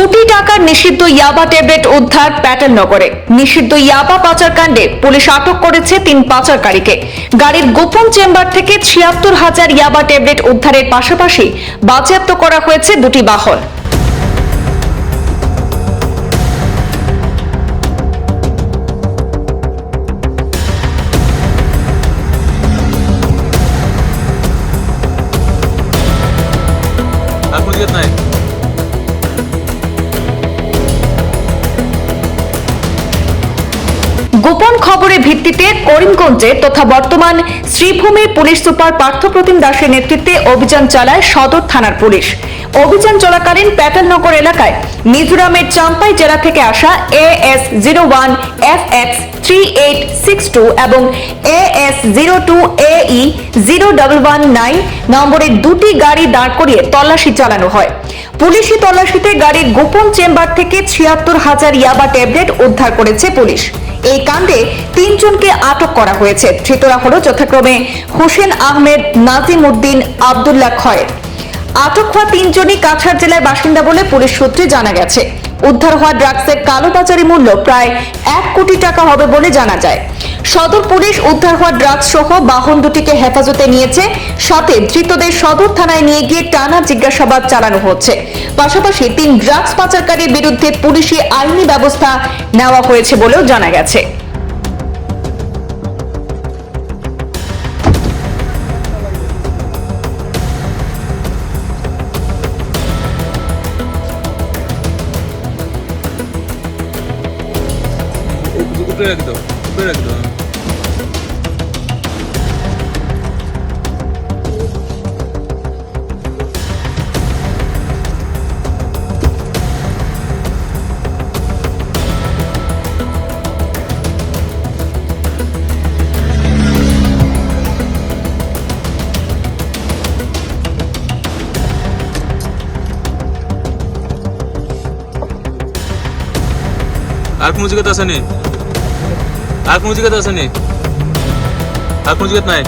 কোটি টাকার নিষিদ্ধ ইয়াবা ট্যাবলেট উদ্ধার প্যাটেল নগরে। নিষিদ্ধ ইয়াবা পাচারকাণ্ডে পুলিশ আটক করেছে তিন পাচারকারীকে। গাড়ির গোপন চেম্বার থেকে ছিয়াত্তর হাজার ইয়াবা ট্যাবলেট উদ্ধারের পাশাপাশি বাজেয়াপ্ত করা হয়েছে দুটি বাহন। গোপন খবরের ভিত্তিতে করিমগঞ্জে তথা বর্তমান শ্রীভূমির পুলিশ সুপার পার্থপ্রতিম দাসের নেতৃত্বে অভিযান চালায় সদর থানার পুলিশ। অভিযান চলাকালীন প্যাটেলনগর এলাকায় মিজোরামের চাম্পাই জেলা থেকে আসা A S zero one F X three eight six two এবং A S zero two A E zero double one nine নম্বরের দুটি গাড়ি দাঁড় করিয়ে তল্লাশি চালানো হয়। পুলিশি তল্লাশিতে গাড়ির গোপন চেম্বার থেকে ছিয়াত্তর হাজার ইয়াবা ট্যাবলেট উদ্ধার করেছে পুলিশ। এই কাণ্ডে তিনজনকে আটক করা হয়েছে। ধৃতরা হল যথাক্রমে হোসেন আহমেদ, নাজিম উদ্দিন, আবদুল্লাহ খয়ের। আটক হওয়া তিনজনই কাছাড় জেলার বাসিন্দা বলে পুলিশ সূত্রে জানা গেছে। উদ্ধার হওয়া ড্রাগসের কালোবাজারি মূল্য প্রায় এক কোটি টাকা হবে বলে জানা যায়। সদর পুলিশ উদ্ধার হওয়া ড্রাগস সহ বাহন দুটিকে হেফাজতে নিয়েছে। সাথে ধৃতদের সদর থানায় নিয়ে গিয়ে টানা জিজ্ঞাসাবাদ চালানো হচ্ছে। পাশাপাশি তিন ড্রাগস পাচারকারীর বিরুদ্ধে পুলিশি আইনি ব্যবস্থা নেওয়া হয়েছে বলেও জানা গেছে। উপরে রাখি আর কোনো জিজ্ঞেস আছে নি? আর কোনো জিজ্ঞেস আছে নি? আর কোনো জিজ্ঞেস নাই?